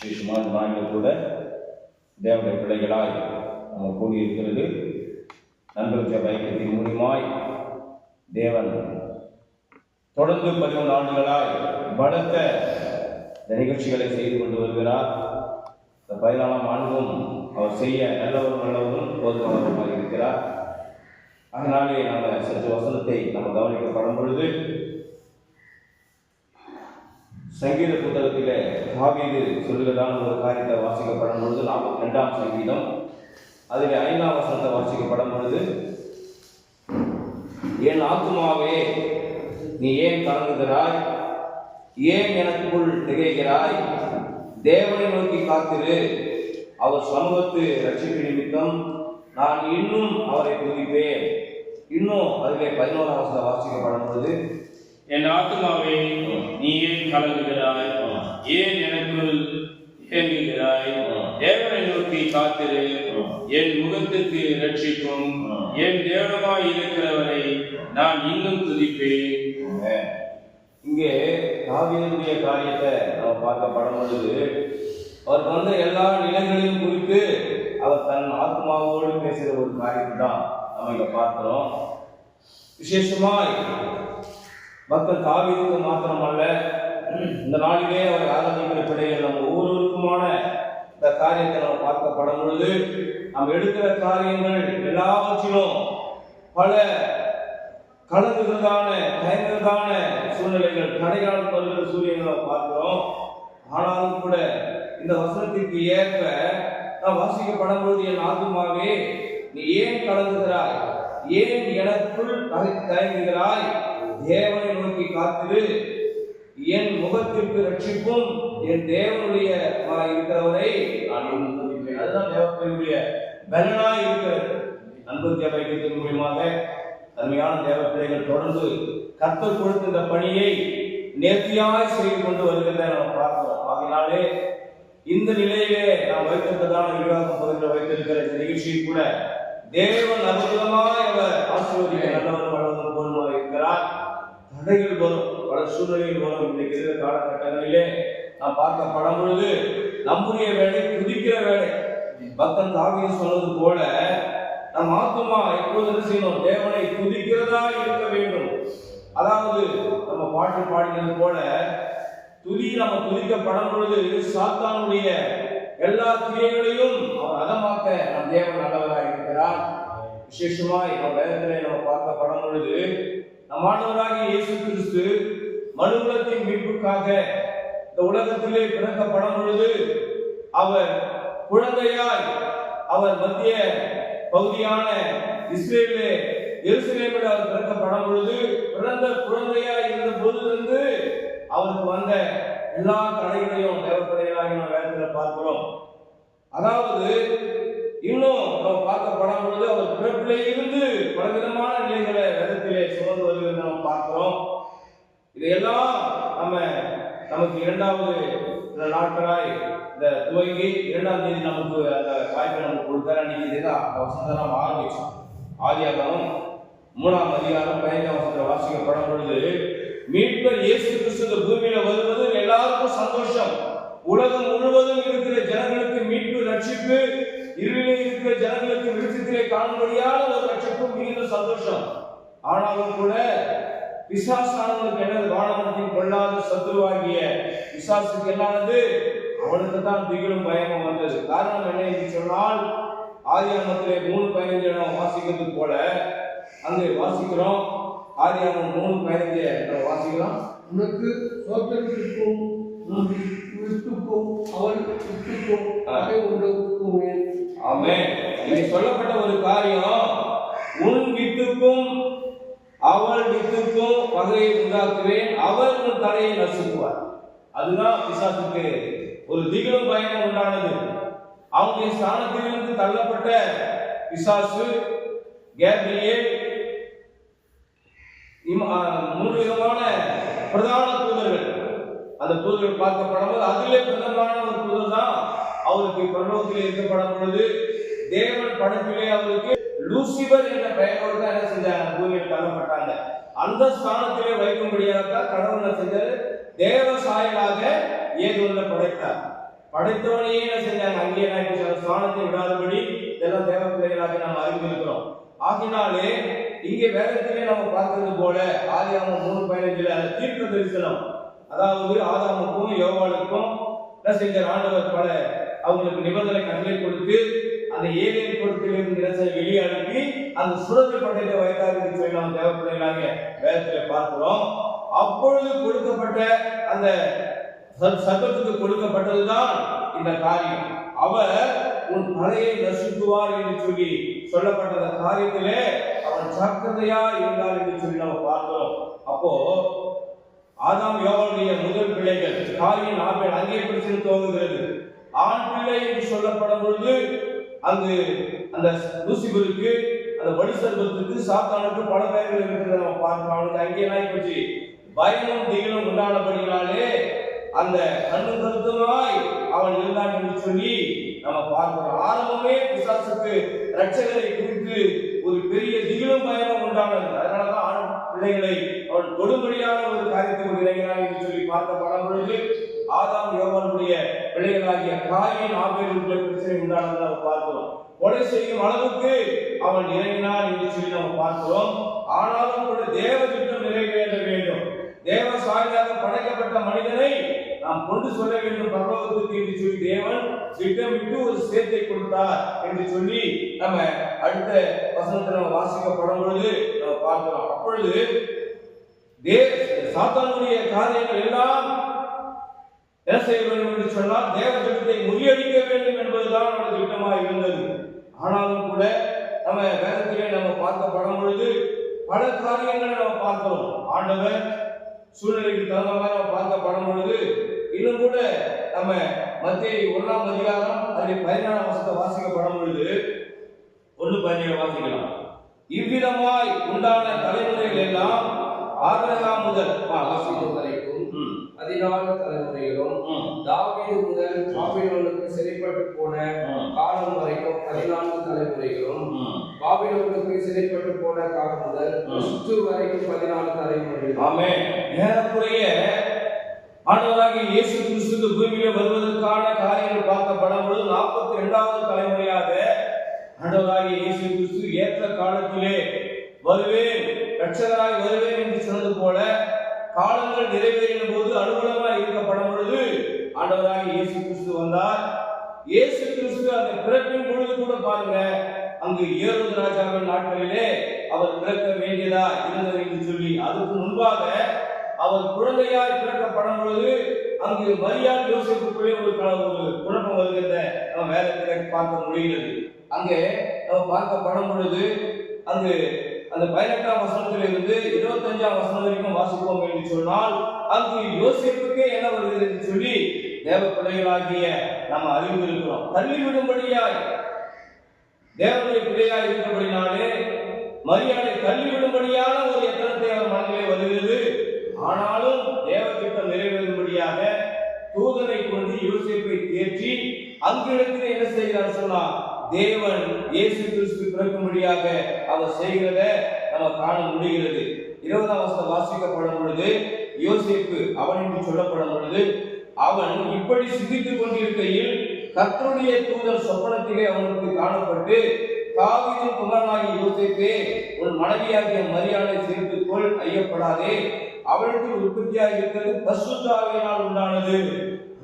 விசேஷமாக இந்த கூட தேவனுடைய பிள்ளைகளாய் நம்ம கூடியிருக்கிறது. நண்பர் ஜெப மூலியமாய் தேவன் தொடர்ந்து பதிமூன்று ஆண்டுகளாய் பலத்த இந்த நிகழ்ச்சிகளை செய்து கொண்டு வருகிறார். இந்த பதினாலாம் ஆண்டும் அவர் செய்ய நல்லவரும் நல்லவரும் போதுமானவருமாக இருக்கிறார். அதனாலே நாம் சற்று வசனத்தை நம்ம கவனிக்கப்படும் பொழுது சங்கீத புத்தகத்திலே தாவீது சொல்லுகிறதான ஒரு காரியத்தை வாசிக்கப்படும் பொழுது நாற்பத்தி ரெண்டாம் சங்கீதம் அதில் ஐந்தாம் வசனத்தை வாசிக்கப்படும் பொழுது என் ஆத்துமாவே நீ ஏன் கலங்குகிறாய்? ஏன் எனக்குள் திகைக்கிறாய் தேவனை நோக்கி காத்திரு. அவர் சமூகத்து ரட்சிப்பு நிமித்தம் நான் இன்னும் அவரை துதிப்பேன். இன்னும் அதிலே பதினோராம் வசனம் வாசிக்கப்படும் பொழுது என் ஆத்துமாவே நீ ஏன் கலங்குகிறாய்? ஏன் எனக்குள் ஏங்குகிறாய் தேவனை நோக்கி காத்திரு. என் முகத்துக்கு ரட்சிக்கும் என் தேவனமாய் இருக்கிறவரை நான் இன்னும் துதிப்பேன். இங்கே தாவீதுடைய காரியத்தை நம்ம பார்க்கப்படும் பொழுது அவர் வந்த எல்லா நிலைகளையும் குறித்து அவர் தன் ஆத்மாவோடு பேசுகிற ஒரு காரியத்தை தான் நம்ம இங்க பார்க்கிறோம். விசேஷமாய் பக்தர் தாவீதுக்கு மாத்திரமல்ல இந்த நாளிலே அவர் ஆராதிக்கிற பிள்ளைகள் நம்ம ஒவ்வொருவருக்குமான இந்த காரியத்தை நம்ம பார்க்கப்படும் பொழுது நாம் எடுக்கிற காரியங்கள் எல்லாவற்றிலும் பல கலந்துகிறதான பயங்கரதான சூழ்நிலைகள் தடையால் வருகிற சூழ்நிலைகளை பார்க்கிறோம். ஆனாலும் கூட இந்த வசனத்திற்கு ஏற்ப நான் வாசிக்கப்படும் பொழுது என் ஆத்மாவே நீ ஏன் கலந்துகிறாய் ஏன் எனக்குள் தயங்குகிறாய்? தேவனை நோக்கி காத்திரு. என் முகத்திற்கு ரட்சிப்பும் என் தேவனுடைய இருக்கிறவரை நான் இன்னும் அதுதான் தேவனுடைய பலனாய் இருக்கிறது. அன்பு தேவைக்கு மூலியமாக அருமையான தேவ பிள்ளைகள் தொடர்ந்து கர்த்தர் கொடுத்த இந்த பணியை நேர்த்தியாய் செய்து கொண்டு வருகிறத நாம் பார்க்கிறோம் ஆகினாலே இந்த நிலையிலே நாம் வைத்திருப்பதான விவாதம் பகுதியில் வைத்திருக்கிற இந்த நிகழ்ச்சியில் கூட தேவன் அற்புதமாய் அவர் ஆசீர்வதிக்க நல்லவர் வளர்ந்து போதுமாக இருக்கிறார். தடைகள் வரும். பல சூழ்நிலைகள் வரும். இன்றைக்கு இருக்கிற காலகட்டங்களிலே நாம் படம் பொழுது நம்முடைய வேலை துதிக்கிற வேலை. பக்தன் தாவியம் சொன்னது போல நம் ஆத்மா எப்போது என்ன செய்யணும்? தேவனை துதிக்கிறதா இருக்க வேண்டும். அதாவது நம்ம பாட்டு பாடினது போல துதி நம்ம துதிக்கப்படும் பொழுது சாத்தானுடைய எல்லா கிரியைகளையும் அவன் அதமாக்க நம் தேவன் நல்லவராக இருக்கிறார். விசேஷமாய் நம்ம வேதத்திலே நம்ம பார்க்கப்படும் பொழுது நம் ஆண்டவராகிய இயேசு கிறிஸ்து மனுகுலத்தின் மீட்புக்காக இந்த உலகத்திலே பிறக்கப்படும் பொழுது அவர் குழந்தையாய் அவர் மத்திய பகுதியான இஸ்ரேலே எருசலேமில் அவர் பிறக்கப்படும் பொழுது பிறந்த குழந்தையாய் இருந்த போதிலிருந்து அவருக்கு வந்த எல்லா தடைகளையும் தேவப்படைகளாக நம்ம வேதத்தில் பார்க்கிறோம். அதாவது இன்னும் நம்ம பார்க்கப்படும் பொழுது அவர் பிறப்பிலே இருந்து பலவிதமான நிலைகளை வேதத்திலே சுமந்து வருகிறது நம்ம பார்க்கிறோம். இதையெல்லாம் நம்ம நமக்கு இரண்டாவது சில நாட்களாய் இந்த துவங்கி இரண்டாம் தேதி நமக்கு அந்த வாய்ப்பை நமக்கு கொடுத்தாரு. அன்னைக்கு இதுதான் அந்த வசனத்தை ஆரம்பிச்சோம். ஆதியாகமம் மூணாம் அதிகாரம் பதினைந்தாம் வசனத்தை வாசிக்கப்படும் பொழுது மீட்பர் இயேசு கிறிஸ்து இந்த பூமியில வருவது எல்லாருக்கும் சந்தோஷம். உலகம் முழுவதும் இருக்கிற ஜனங்களுக்கு மீட்பு ரட்சிப்பு இருளிலே இருக்கிற ஜனங்களுக்கு வெளிச்சத்திலே காணும்படியான ஒரு ரட்சிப்பு மிகுந்த சந்தோஷம். ஆனாலும் கூட பிசாசானவனுக்கு என்னது வானவனத்தின் கொள்ளாத சத்துருவாகிய பிசாசுக்கு என்னானது அவனுக்கு தான் திகிலும் பயமும் வந்தது. காரணம் என்ன என்று சொன்னால் ஆதியாமத்திலே மூணு பதினைஞ்சு நம்ம வாசிக்கிறது போல அங்கே வாசிக்கிறோம். ஆதியாமம் மூணு பதினைஞ்சு நம்ம வாசிக்கிறோம். உனக்கு சோத்திரத்திற்கும் வித்துக்கும் அவன் வித்துக்கும் அதை ஆமென். இங்கே சொல்லப்பட்ட ஒரு காரியம் உன் வித்துக்கும் அவள் வித்துக்கும் பகையை உண்டாக்குவேன் அவர் உங்கள் தலையை நசுக்குவார். அதுதான் பிசாசுக்கு ஒரு திகிலும் பயணம் உண்டானது. அவனுடைய ஸ்தானத்திலிருந்து தள்ளப்பட்ட பிசாசு கேப்ரியேல் மூன்று விதமான பிரதான தூதர்கள். அந்த தூதர்கள் பார்க்கப்படும்போது அதிலே பிரதமான ஒரு தூதர் தான் அவருக்கு பரலோகத்திலே இருக்கப்படும் பொழுது தேவன் படத்திலே அவருக்கு லூசிபர் என்ற பெயரோடு தான் என்ன செஞ்சாங்க? பூமியில் தள்ளப்பட்டாங்க. அந்த ஸ்தானத்திலே வைக்கும்படியாக தான் கடவுள் என்ன செஞ்சாரு? தேவ சாயலாக ஏதோல படைத்தார். படைத்தவனையே என்ன செஞ்சாங்க? அங்கேயே நான் ஆயிடுச்சு? ஸ்தானத்தை விடாதபடி இதெல்லாம் தேவ பிள்ளைகளாக நாம் அறிந்திருக்கிறோம். ஆகினாலே இங்கே வேதத்திலே நம்ம பார்க்கறது போல ஆதியாமம் மூணு பதினஞ்சுல தீர்க்க தரிசனம் அதாவது ஆதாமுக்கும் யோகாவுக்கும் என்ன செஞ்சார்? ஆண்டவர் பல அவங்களுக்கு நிபந்தனை கட்டளை கொடுத்து அந்த ஏலியன் பொருட்களிலிருந்து என்ன வெளியே அனுப்பி அந்த சுழற்சி பட்டத்தை வைத்தார் என்று சொல்லி நாம் தேவைப்படுகிறாங்க வேதத்தில் பார்க்கிறோம். அப்பொழுது கொடுக்கப்பட்ட அந்த சத்- சத்தத்துக்கு கொடுக்கப்பட்டதுதான் இந்த காரியம். அவர் உன் தலையை நசுக்குவார் என்று சொல்லி சொல்லப்பட்ட அந்த காரியத்திலே அவன் ஜாக்கிரதையா இருந்தார் என்று சொல்லி நம்ம பார்த்தோம் அப்போ ஆதாம் யோவானுடைய முதல் பிள்ளைகள் காரியம் ஆபேல் அங்கே பிரச்சனை துவங்குகிறது. ஆண் பிள்ளை என்று சொல்லப்படும் பொழுது அங்கு அந்த லூசிபருக்கு அந்த வடிசர்வத்துக்கு சாத்தானுக்கு பல பெயர்கள் இருக்கிறத நம்ம பார்க்கிறோம் அவனுக்கு அங்கே என்ன ஆயிப்போச்சு பயமும் திகிலும் உண்டானபடினாலே அந்த கண்ணு கருத்துமாய் அவன் இருந்தான் என்று சொல்லி நம்ம பார்க்கிறோம். ஆரம்பமே பிசாசுக்கு ரட்சகரை குறித்து ஒரு பெரிய திகிலும் பயமும் உண்டானது. அதனாலதான் ஆண் பிள்ளைகளை அவன் கொடுபடியான ஒரு காரியத்துக்கு இளைஞனாக என்று சொல்லி பார்க்கப்படும் பொழுது ஆதாம் யோவானுடைய பிள்ளைகளாகிய காயின் ஆபேலுக்குள்ள பிரச்சனை உண்டானதை நம்ம பார்க்கிறோம் கொலை செய்யும் அளவுக்கு அவன் இறங்கினான் என்று சொல்லி நம்ம பார்க்கிறோம். ஆனாலும் கூட தேவ திட்டம் நிறைவேற வேண்டும். தேவ சாயலாக படைக்கப்பட்ட மனிதனை நாம் கொண்டு சொல்ல வேண்டும் பரலோகத்துக்கு என்று சொல்லி தேவன் திட்டமிட்டு ஒரு சேர்த்தை கொடுத்தார் என்று சொல்லி நம்ம அடுத்த வசனத்தை நம்ம வாசிக்கப்படும் பொழுது நம்ம பார்க்கிறோம். அப்பொழுது தே சாத்தானுடைய காரியங்கள் எல்லாம் என்ன செய்ய வேண்டும் என்று சொன்னால் தேவ திட்டத்தை முறியடிக்க வேண்டும் என்பதுதான் அவருடைய திட்டமாக இருந்தது. ஆனாலும் கூட நம்ம வேதத்திலே நம்ம பார்க்கப்படும் பொழுது பல காரியங்களை நம்ம பார்த்தோம். ஆண்டவர் சூழ்நிலைக்கு தகுந்த மாதிரி நம்ம படம் பொழுது இன்னும் கூட நம்ம மத்திய ஒன்றாம் அதிகாரம் அதில் பதினாறாம் வாசிக்க வாசிக்கப்படும் பொழுது ஒன்று பதினேழு வாசிக்கலாம். இவ்விதமாய் உண்டான தலைமுறைகள் எல்லாம் ஆகிரகா முதல். ஆ, வாசிக்கலாம். தாவீது வரைக்கும் ம், பதினாலு தலைமுறைகளும் ம், தாவீது முதல் பாபிலோனுக்கு சிறைப்பட்டு போன காலம் வரைக்கும் பதினான்கு தலைமுறைகளும். பாபிலோனுக்கு சிறைப்பட்டு போன காலம் முதல். கிறிஸ்து வரைக்கும் பதினாலு தலைமுறைகள் ஆமென் ஏறக்குறைய ஆண்டவராகிய இயேசு கிறிஸ்து பூமியில வருவதற்கான காரியங்கள் பார்க்கப்படும் பொழுது நாற்பத்தி இரண்டாவது தலைமுறையாக ஆண்டவராகிய இயேசு கிறிஸ்து ஏற்ற காலத்திலே வருவேன் ரட்சகராய் வருவேன் என்று சொன்னது போல காலங்கள் நிறைவேறின போது அனுகூலமாய் இருக்கப்படும் பொழுது ஆண்டவராக இயேசு கிறிஸ்து வந்தார். இயேசு கிறிஸ்து அந்த பிறப்பின் பொழுது கூட பாருங்க அங்கு ஏரோது ராஜாவின் நாட்களிலே அவர் பிறக்க வேண்டியதா இருந்தது என்று சொல்லி அதுக்கு முன்பாக அவர் குழந்தையாய் பிறக்கப்படும் பொழுது அங்கு மரியாள் யோசிப்புக்குள்ளே ஒரு க- ஒரு குழப்பம் வருகிறத நம்ம வேதத்தில் பார்க்க முடிகிறது. அங்கே நம்ம பார்க்கப்படும் பொழுது அங்கு அந்த பதினெட்டாம் வசனத்திலிருந்து இருபத்தஞ்சாம் வசனம் வரைக்கும் வாசிப்போம் என்று சொன்னால் அங்கு யோசிப்புக்கே என்ன வருகிறது என்று சொல்லி தேவ பிள்ளைகளாகிய நம்ம அறிந்திருக்கிறோம் தள்ளிவிடும்படியாய். தேவனுடைய பிள்ளையாய் இருக்கிறபடினாலே மரியாதை தள்ளிவிடும்படியான ஒரு எத்தனத்தை அவர் மனதிலே வருகிறது? ஆனாலும் தேவ திட்டம் நிறைவேறும்படியாக தூதனை கொண்டு யோசிப்பை தேற்றி அங்கிடத்தில் என்ன செய்கிறார் சொன்னார் தேவன் இயேசு கிறிஸ்து பிறக்கும்படியாக அவர் செய்கிறத நம்ம காண முடிகிறது. இருபதாம் வருஷம் வாசிக்கப்படும் பொழுது யோசிப்பு அவன் என்று சொல்லப்படும் பொழுது அவன் இப்படி சிந்தித்துக் கொண்டிருக்கையில் கத்தருடைய தூதர் சொப்பனத்திலே அவனுக்கு காணப்பட்டு தாவீதின் குமாரனாகிய யோசிப்பே உன் மனைவியாகிய மரியாதை சேர்த்துக்கொள் ஐயப்படாதே. அவளுக்கு உற்பத்தியாக இருக்கிறது பசுத்தாவினால் உண்டானது.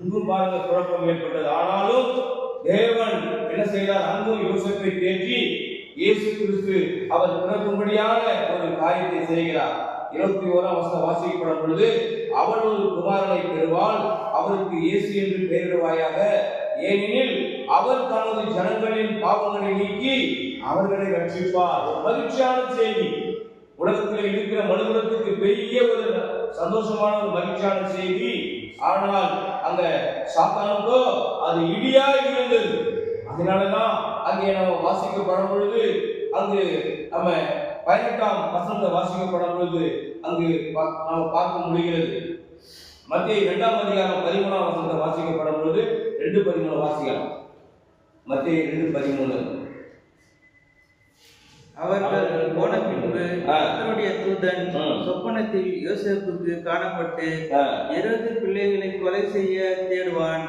அன்பு பாருங்க குழப்பம் ஏற்பட்டது. ஆனாலும் தேவன் என்ன செய்தார்? அங்கும் யோசிப்பை தேற்றி இயேசு கிறிஸ்து அவர் பிறக்கும்படியான ஒரு காரியத்தை செய்கிறார். இருபத்தி ஓராம் வசனம் வாசிக்கப்படும் பொழுது அவள் ஒரு குமாரனை பெறுவாள் அவருக்கு இயேசு என்று பெயரிடுவாயாக ஏனெனில் அவர் தமது ஜனங்களின் பாவங்களை நீக்கி அவர்களை ரட்சிப்பார். மகிழ்ச்சியான செய்தி. உலகத்தில் இருக்கிற மனுகுலத்துக்கு பெரிய ஒரு சந்தோஷமான ஒரு மகிழ்ச்சியான செய்தி. ஆனால் அந்த சாத்தானுக்கோ அது இடியா இருந்தது அதனாலதான் அங்கே நம்ம வாசிக்கப்படும் பொழுது அங்கு நம்ம பதினெட்டாம் வசந்த வாசிக்கப்படும் பொழுது அங்கு பா- நாம் பார்க்க முடிகிறது. மத்திய இரண்டாம் அதிகாரம் பதிமூணாம் வசந்த வாசிக்கப்படும் பொழுது ரெண்டு பதிமூணு வாசிக்கலாம். மத்திய ரெண்டு பதிமூணு. அவர்கள் போன பின்பு. கர்த்தருடைய தூதன். சொப்பனத்தில் யோசேப்புக்கு காணப்பட்டு இருபது பிள்ளைகளை கொலை செய்ய தேடுவான்.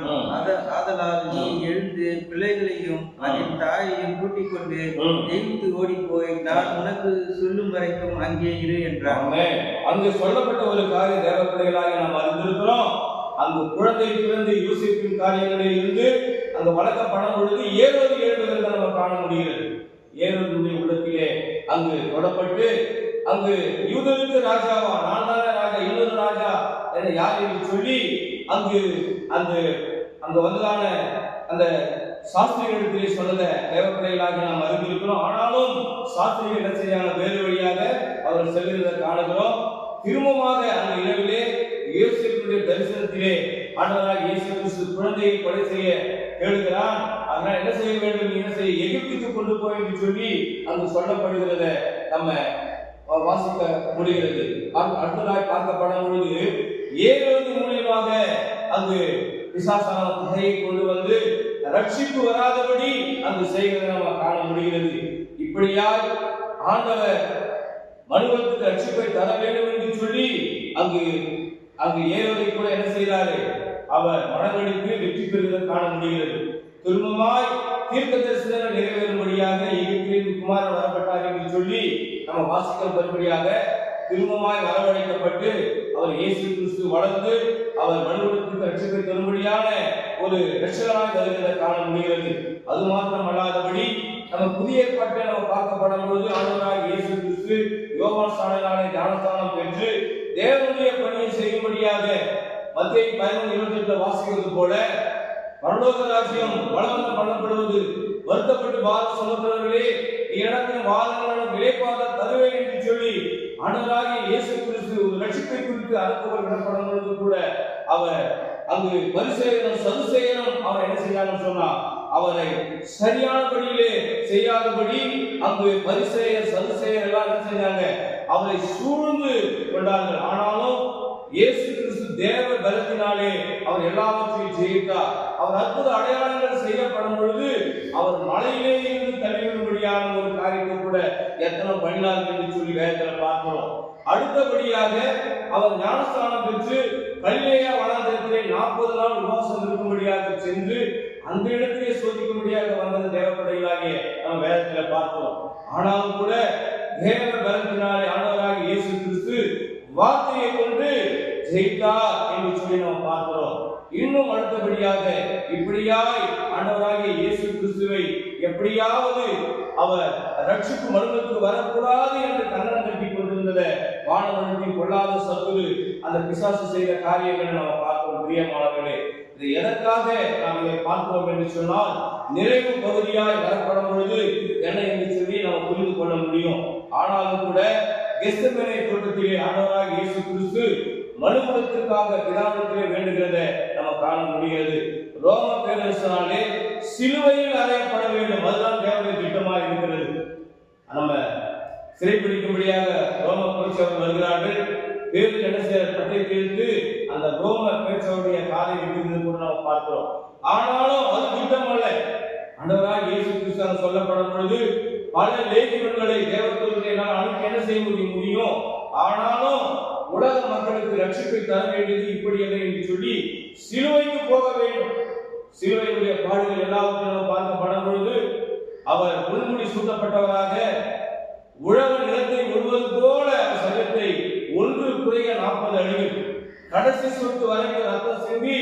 ஆதலால் நீ எழுந்து பிள்ளைகளையும் அதன் தாயையும் கூட்டிக் கொண்டு. எகிப்து ஓடிப் போய் நான் உனக்கு சொல்லும் வரைக்கும் அங்கே இரு என்றான். அங்கு சொல்லப்பட்ட ஒரு காரியம் தேவ பிள்ளைகளாக நாம் அறிந்திருக்கிறோம். அங்கு குழந்தை பிறந்து யோசிப்பின் காரியங்களில் இருந்து அங்கு வளர்க்கப்படும் பொழுது ஏரோது எழுதுகிறத நம்ம காண முடிகிறது. ஏரோதுடைய உள்ளத்திலே அங்கு தொடப்பட்டு அங்கு யூதருக்கு ராஜாவா நான் தானே ராஜா இன்னொரு ராஜா என யார் என்று சொல்லி அங்கு அந்த அங்க வந்ததான அந்த சாஸ்திரிகளிடத்திலே சொல்லல தேவப்பிள்ளைகளாக நாம் அறிந்திருக்கிறோம். ஆனாலும் சாஸ்திரிகள் என்ன வேறு வழியாக அவர்கள் செல்கிறதை காணுகிறோம். திரும்பமாக அந்த இரவிலே இயேசுடைய தரிசனத்திலே ஆண்டவராக இயேசு கிறிஸ்து குழந்தையை கொலை செய்ய கேளுகிறான் அதனால் என்ன செய்ய வேண்டும்? என்ன செய்ய? எகிப்துக்கு கொண்டு போய் என்று சொல்லி அங்கு சொல்லப்படுகிறத நம்ம வாசிக்க முடிகிறது. அடுத்த- அடுத்ததாய் பார்க்கப்படும் பொழுது ஏழு மூலியமாக அங்கு விசாசன பகையை கொண்டு வந்து ரட்சிப்பு வராதபடி அங்கு செய்வதை நம்ம காண முடிகிறது. இப்படியாய் ஆண்டவர் மனிதனுக்கு ரட்சிப்பை தர வேண்டும் என்று சொல்லி அங்கு அங்கு ஏறுவதை கூட என்ன செய்கிறாரு அவர் மனவழித்து வெற்றி பெறுவதை காண முடிகிறது. திரும்பமாய் தீர்க்க தரிசனங்கள் நிறைவேறும்படியாக எகிப்தின் குமாரன் வரப்பட்டார் என்று சொல்லி நம்ம வாசிக்க பெறும்படியாக திரும்பமாய் வரவழைக்கப்பட்டு அவர் இயேசு கிறிஸ்து வளர்ந்து அவர் மனுவனுக்கு ரட்சிப்பை தரும்படியான ஒரு ரட்சகனாய் வருகிறதை காண முடிகிறது. அது மாத்திரம் அல்லாதபடி நம்ம புதிய ஏற்பாட்டை நம்ம பார்க்கப்படும் பொழுது ஆண்டவராக இயேசு கிறிஸ்து யோகா ஸ்நானனாலே ஞானஸ்தானம் பெற்று தேவனுடைய பணியை செய்யும்படியாக மத்திய பதினொன்று இருபத்தி எட்டுல வாசிக்கிறது போல பரலோக ராஜ்யம் வளர்ந்து பண்ணப்படுவது வருத்தப்பட்டு பாத சுமக்கிறவர்களே இடத்தின் வாதங்களும் விலைப்பாத தருவேன் என்று சொல்லி ஆண்டவராகிய இயேசு கிறிஸ்து ஒரு ரட்சிப்பை குறித்து அனுப்புகள் விடப்படும் பொழுது கூட அவர் அங்கு பரிசெயனும் சதுசெயனும் அவர் என்ன செய்யாங்கன்னு சொன்னா அவரை சரியான படியிலே செய்யாதபடி அங்கு பரிசெயர் சதுசெயர் எல்லாம் என்ன செஞ்சாங்க அவரை சூழ்ந்து கொண்டார்கள். ஆனாலும் இயேசு கிறிஸ்து தேவ பலத்தினாலே அவர் எல்லாவற்றையும் ஜெயித்தார். அவர் அற்புத அடையாளங்கள் செய்யப்படும் பொழுது அவர் மலையிலே இருந்து தள்ளிவிடும்படியான ஒரு காரியத்தை கூட எத்தனை பண்ணினார்கள் என்று சொல்லி வேதத்தில் பார்க்கிறோம். அடுத்தபடியாக அவர் ஞானஸ்தானம் பெற்று கலிலேயா வனாந்திரத்திலே நாற்பது நாள் உபவாசம் இருக்கும்படியாக சென்று அந்த இடத்திலே சோதிக்கும்படியாக வந்தது தேவப்படைகளாகிய நம்ம வேதத்தில் பார்க்கிறோம். ஆனாலும் கூட தேவ பலத்தினாலே ஆண்டவராக இயேசு கிறிஸ்து வார்த்தையை கொண்டு ஜெயித்தார் என்று சொல்லி நம்ம பார்க்கிறோம். இன்னும் அடுத்தபடியாக இப்படியாய் ஆண்டவராகிய இயேசு கிறிஸ்துவை எப்படியாவது அவர் ரட்சிப்பு மருந்துக்கு வரக்கூடாது என்று கண்ணனம் கட்டி கொண்டிருந்தத வானவனத்தின் கொள்ளாத சத்துரு அந்த பிசாசு செய்த காரியங்களை நம்ம பார்க்கிறோம் பிரியமானவர்களே. இது எதற்காக நாம் இதை பார்க்கிறோம் என்று சொன்னால் நிறைவு பகுதியாய் வரப்படும் பொழுது என்ன என்று சொல்லி நம்ம புரிந்து கொள்ள முடியும். ஆனாலும் கூட கெஸ்தமேனை தோட்டத்திலே ஆண்டவராக இயேசு கிறிஸ்து மறுமணத்திற்காக பிதாவிடத்திலே வேண்டுகிறத நம்ம காண முடியாது. ரோம பேரரசனாலே சிலுவையில் அறையப்பட வேண்டும். அதுதான் தேவனுடைய திட்டமாக இருக்கிறது. நம்ம சிறைப்பிடிக்கும்படியாக ரோம பேச்சவர் வருகிறார்கள். பேரு கடைசியர் செய்ய பட்டை அந்த ரோம பேச்சவருடைய காலை விட்டுகிறது கூட நம்ம பார்க்கிறோம். ஆனாலும் அது திட்டம் அல்ல அண்டவராக இயேசு கிறிஸ்தான் சொல்லப்படும் பொழுது பல லேகியங்களை தேவத்துவத்தை என்னால் அனுப்பி என்ன செய்ய முடியும்? முடியும். ஆனாலும் உலக மக்களுக்கு ரட்சிப்பை தர வேண்டியது இப்படி அல்ல என்று சொல்லி சிலுவைக்கு போக வேண்டும். சிலுவையுடைய பாடுகள் எல்லாவற்றையும் நம்ம பார்க்கப்படும் பொழுது அவர் முன்முடி சூட்டப்பட்டவராக உழவு நிலத்தை உழுவது போல அவர் ஒன்று குறைய நாற்பது அடிகள். கடைசி சொத்து வரைக்கும் ரத்தம் சிந்தி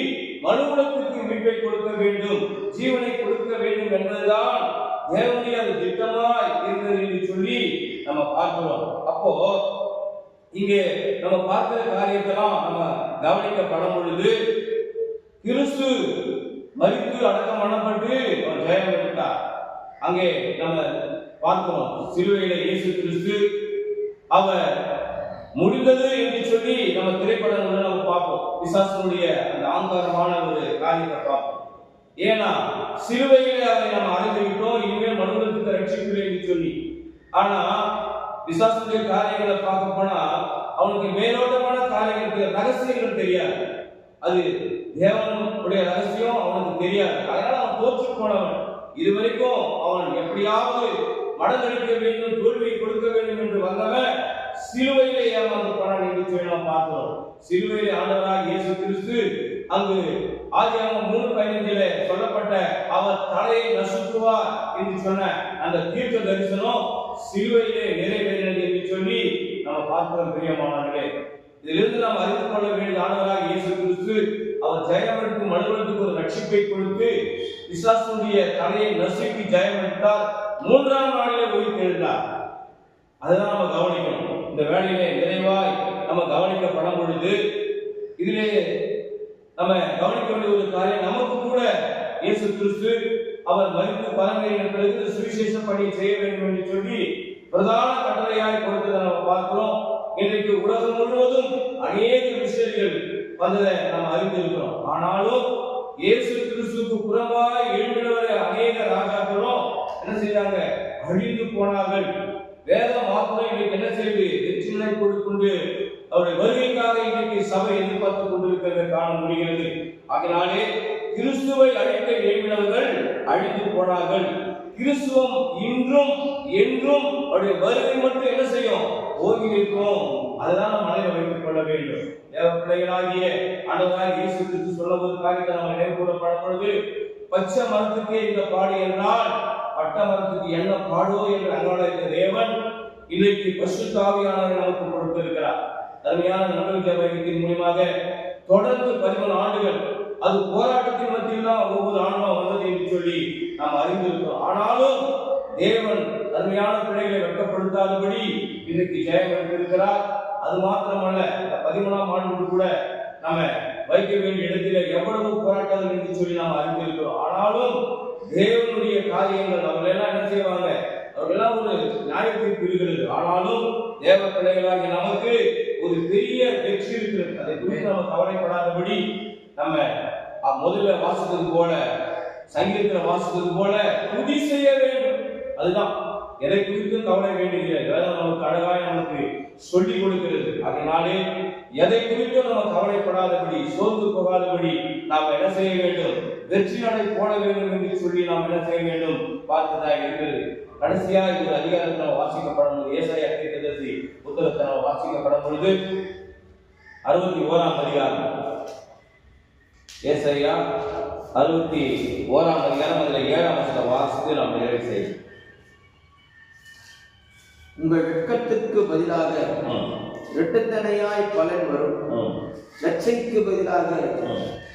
மனுகுலத்திற்கு மீட்பை கொடுக்க வேண்டும் ஜீவனை கொடுக்க வேண்டும் என்பதுதான் தேவனுடைய அது திட்டமாய் இருந்தது என்று சொல்லி நம்ம பார்க்கிறோம். அப்போ இங்கே நம்ம பார்க்கிற காரியத்தெல்லாம் நம்ம கவனிக்கப்படும் பொழுது கிறிஸ்து மறித்து அடக்கம் பண்ணப்பட்டு அவர் ஜெயம் எடுத்தார் அங்கே நம்ம பார்க்கிறோம் சிலுவையில இயேசு கிறிஸ்து அவர் முடிந்தது என்று சொல்லி நம்ம திரைப்படங்களை நம்ம பார்ப்போம். பிசாசனுடைய அந்த ஆங்காரமான ஒரு காரியத்தை பார்ப்போம். ஏன்னா சிலுவையிலே அவரை நம்ம அறிந்துவிட்டோம் இனிமேல் மனுவத்துக்கு ரட்சிக்கவில்லை என்று சொல்லி. ஆனா பிசாசுடைய காரியங்களை பார்க்க போனா அவனுக்கு மேலோட்டமான காரியங்கள் ரகசியங்கள் தெரியாது. அது தேவனுடைய ரகசியம் அவனுக்கு தெரியாது. அதனால அவன் தோற்று போனவன். இதுவரைக்கும் அவன் எப்படியாவது மடங்கடிக்க வேண்டும் தோல்வியை கொடுக்க வேண்டும் என்று வந்தவன் சிலுவையிலே ஏமாந்து போனான் என்று சொல்லி நாம் பார்த்தோம். சிலுவையிலே ஆண்டவராக இயேசு கிறிஸ்து அங்கு ஆதியாகமம் மூணு பதினைஞ்சில சொல்லப்பட்ட அவர் தலையை நசுக்குவார் என்று சொன்ன அந்த தீர்க்க தரிசனம் சிலுவையிலே நிறைவேறினது என்று சொல்லி நம்ம பார்க்கிறோம் பிரியமானவர்களே. இதிலிருந்து நாம் அறிந்து கொள்ள வேண்டிய ஆண்டவராக இயேசு கிறிஸ்து அவர் ஜெயமெடுக்கும் மனுவனுக்கு ஒரு ரட்சிப்பை கொடுத்து விசுவாசனுடைய தலையை நசுக்கி ஜெயமெடுத்தார் மூன்றாம் நாளிலே உயிர்த்தெழுந்தார் அதுதான் நம்ம கவனிக்கணும். இந்த வேலையிலே நிறைவாய் நம்ம கவனிக்கப்படும் பொழுது இதிலே நம்ம கவனிக்க வேண்டிய ஒரு காரியம் நமக்கு கூட இயேசு கிறிஸ்து அவர் மறித்து பரம்பரையின பிறகு இந்த சுவிசேஷ பணி செய்ய வேண்டும் என்று சொல்லி பிரதான கட்டளையாய் கொடுத்ததை நம்ம பார்க்கிறோம். இன்றைக்கு உலகம் முழுவதும் அநேக விஷயங்கள் வந்ததை நாம் அறிந்திருக்கிறோம். ஆனாலும் இயேசு கிறிஸ்துக்கு புறம்பாய் எழுப்பினவர அநேக ராஜாக்களும் என்ன செய்தாங்க? அழிந்து போனார்கள். வேதம் மாத்திரம் இன்னைக்கு என்ன செய்து? வெற்றிலை கொண்டு அவருடைய வருகைக்காக இன்னைக்கு சபை எதிர்பார்த்துக் கொண்டிருக்கிறதை காண முடிகிறது. அதனாலே கிறிஸ்துவை அழித்த எழுப்பினவர்கள் அழிந்து போனார்கள். கிறிஸ்துவம் இன்றும் என்றும் அவருடைய வருகை மட்டும் என்ன செய்யும்? ஓங்கி நிற்கும். அதுதான் மனதில் வைத்துக் கொள்ள வேண்டும். தேவ பிள்ளைகளாகிய ஆண்டவராக இயேசு கிறிஸ்து சொல்ல ஒரு காரியத்தை நம்ம நினைவு பொழுது பச்சை மரத்துக்கே இந்த பாடு என்றால் பட்ட மரத்துக்கு என்ன பாடோ என்று அங்கோட இருக்க தேவன் இன்றைக்கு பசுத்தாவியானவரை நமக்கு கொடுத்திருக்கிறார். அருமையான நம்பிக்கை வைத்தின் மூலியமாக தொடர்ந்து பதிமூணு ஆண்டுகள் அது போராட்டத்தின் மத்தியில் தான் ஒவ்வொரு ஆன்மா வந்தது என்று சொல்லி நாம் அறிந்திருக்கிறோம். ஆனாலும் தேவன் அருமையான பிள்ளைகளை வெட்கப்படுத்தாதபடி இன்றைக்கு ஜெயம் எடுத்திருக்கிறார் அது மாத்திரமல்ல இந்த பதிமூணாம் ஆண்டு கூட நாம வைக்க வேண்டிய இடத்துல எவ்வளவு போராட்டங்கள் என்று சொல்லி நாம் அறிந்திருக்கிறோம். ஆனாலும் தேவனுடைய காரியங்கள் அவர்கள் எல்லாம் என்ன செய்வாங்க? அவங்க எல்லாம் ஒரு நியாயத்தீர்ப்பு இருக்கிறது ஆனாலும் தேவ பிள்ளைகளாகிய நமக்கு ஒரு பெரிய வெற்றி இருக்கிறது. அதை குறித்து நம்ம கவலைப்படாதபடி நம்ம முதல்ல வாசித்தது போல சங்கீதத்தில் வாசித்தது போல துதி செய்ய வேண்டும். அதுதான். எதை குறித்து கவலை வேண்டியதில்லை வேதம் நமக்கு அழகாய் நமக்கு சொல்லிக் கொடுக்கிறது. அதனாலே எதை குறித்தும் நம்ம கவலைப்படாதபடி சோர்ந்து போகாதபடி நாம் என்ன செய்ய வேண்டும்? வெற்றி நடை போட வேண்டும் என்று சொல்லி நாம் என்ன செய்ய வேண்டும்? பார்த்ததாக இருக்கிறது. கடைசியா இந்த அதிகாரத்தில் நம்ம வாசிக்கப்படும் பொழுது ஏசாய தீர்க்கதரிசி புத்தகத்தை நம்ம வாசிக்கப்படும் பொழுது அறுபத்தி ஓராம் அதிகாரம். ஏசாயா அறுபத்தி ஓராம் அதிகாரம் அதுல ஏழாம் வசனம் வாசித்து நாம் நிறைவு செய்யும் உங்கள் வெட்கத்திற்கு பதிலாக இரட்டத்தனையாய் பலன் வரும். லட்சைக்கு பதிலாக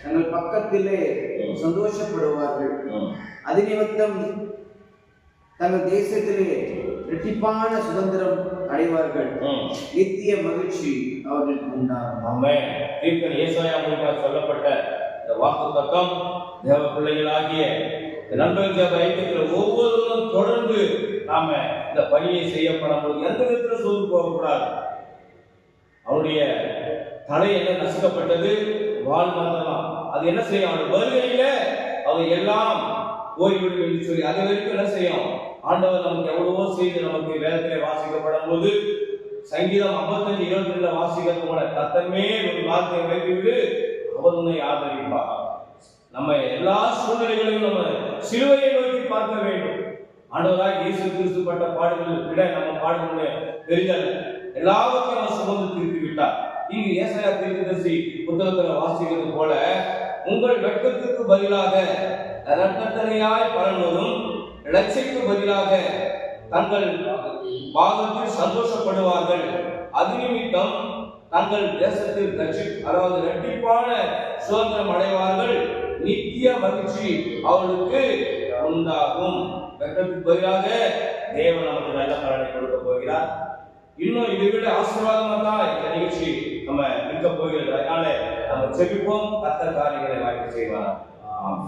தங்கள் பக்கத்திலே சந்தோஷப்படுவார்கள். அது நிமித்தம் தங்கள் தேசத்திலே இரட்டிப்பான சுதந்திரம் அடைவார்கள். நித்திய மகிழ்ச்சி அவர்களுக்கு உண்டாகும். சொல்லப்பட்ட இந்த வாக்கு தத்தம் தேவ பிள்ளைகளாகிய இந்த நண்பர்கள் தேவ ஒவ்வொருவரும் தொடர்ந்து நாம இந்த பணியை செய்யப்படும் போது எந்த விதத்தில் சோர்ந்து போகக்கூடாது. அவருடைய தலை என்ன நசுக்கப்பட்டது? வாழ் மாத்திரம் அது என்ன செய்யும்? அவருடைய வருகையில அவர் எல்லாம் ஓய்விடும் என்று சொல்லி அது வரைக்கும் என்ன செய்யும்? ஆண்டவர் நமக்கு எவ்வளவோ செய்து நமக்கு வேதத்திலே வாசிக்கப்படும் போது சங்கீதம் 55 இருபத்தி ரெண்டுல வாசிக்கிறது போல தத்தமே ஒரு வார்த்தையை வைத்துவிடு அவர் உன்னை ஆதரிப்பார் நம்ம எல்லா சூழ்நிலைகளையும் நம்ம சிலுவையை நோக்கி பார்க்க வேண்டும். ஆண்டவராக இயேசு கிறிஸ்து பட்ட பாடுகள் விட நம்ம பாடுகளுடைய பெரிதல்ல எல்லாவற்றையும் அவர் சுமந்து திருப்பி விட்டார். இங்கு ஏசாயா தீர்க்கதரிசி புத்தகத்துல வாசிக்கிறது போல உங்கள் வெட்கத்துக்கு பதிலாக ரத்தத்தனையாய் பலன் வரும் லட்சைக்கு பதிலாக தங்கள் பாகத்தில் சந்தோஷப்படுவார்கள். அது நிமித்தம் தங்கள் தேசத்தில் ரட்சி அதாவது இரட்டிப்பான சுதந்திரம் அடைவார்கள். நித்திய மகிழ்ச்சி அவர்களுக்கு உண்டாகும். வெட்கத்துக்கு பதிலாக தேவன் நமக்கு நல்ல பலனை கொடுக்க போகிறார். இன்னும் இதை விட ஆசீர்வாதமா தான் இந்த நிகழ்ச்சி நம்ம இருக்க போகிறது. அதனால நம்ம செபிப்போம் கத்த காரியங்களை வாய்ப்பு செய்வார். ஆமாம்